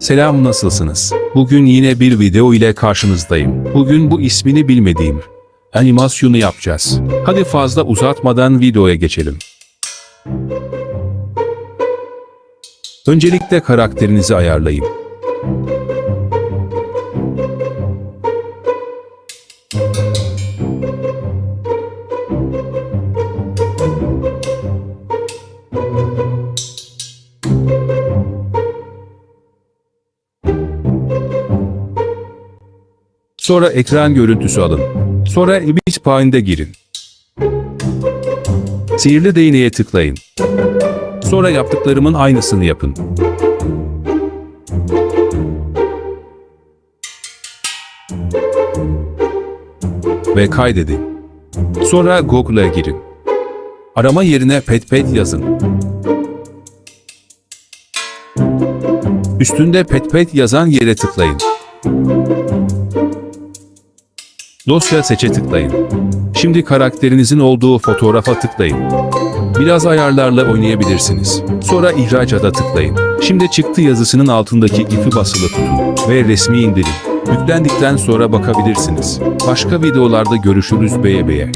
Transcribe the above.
Selam nasılsınız? Bugün yine bir video ile karşınızdayım. Bugün bu ismini bilmediğim animasyonu yapacağız. Hadi fazla uzatmadan videoya geçelim. Öncelikle karakterinizi ayarlayın. Sonra ekran görüntüsü alın. Sonra Image girin. Sihirli değneğe tıklayın. Sonra yaptıklarımın aynısını yapın. Ve kaydedin. Sonra Google'a girin. Arama yerine pet pet yazın. Üstünde pet pet yazan yere tıklayın. Dosya seçe tıklayın. Şimdi karakterinizin olduğu fotoğrafa tıklayın. Biraz ayarlarla oynayabilirsiniz. Sonra ihracata tıklayın. Şimdi çıktı yazısının altındaki ifi basılı tutun ve resmi indirin. Yüklendikten sonra bakabilirsiniz. Başka videolarda görüşürüz beye beye.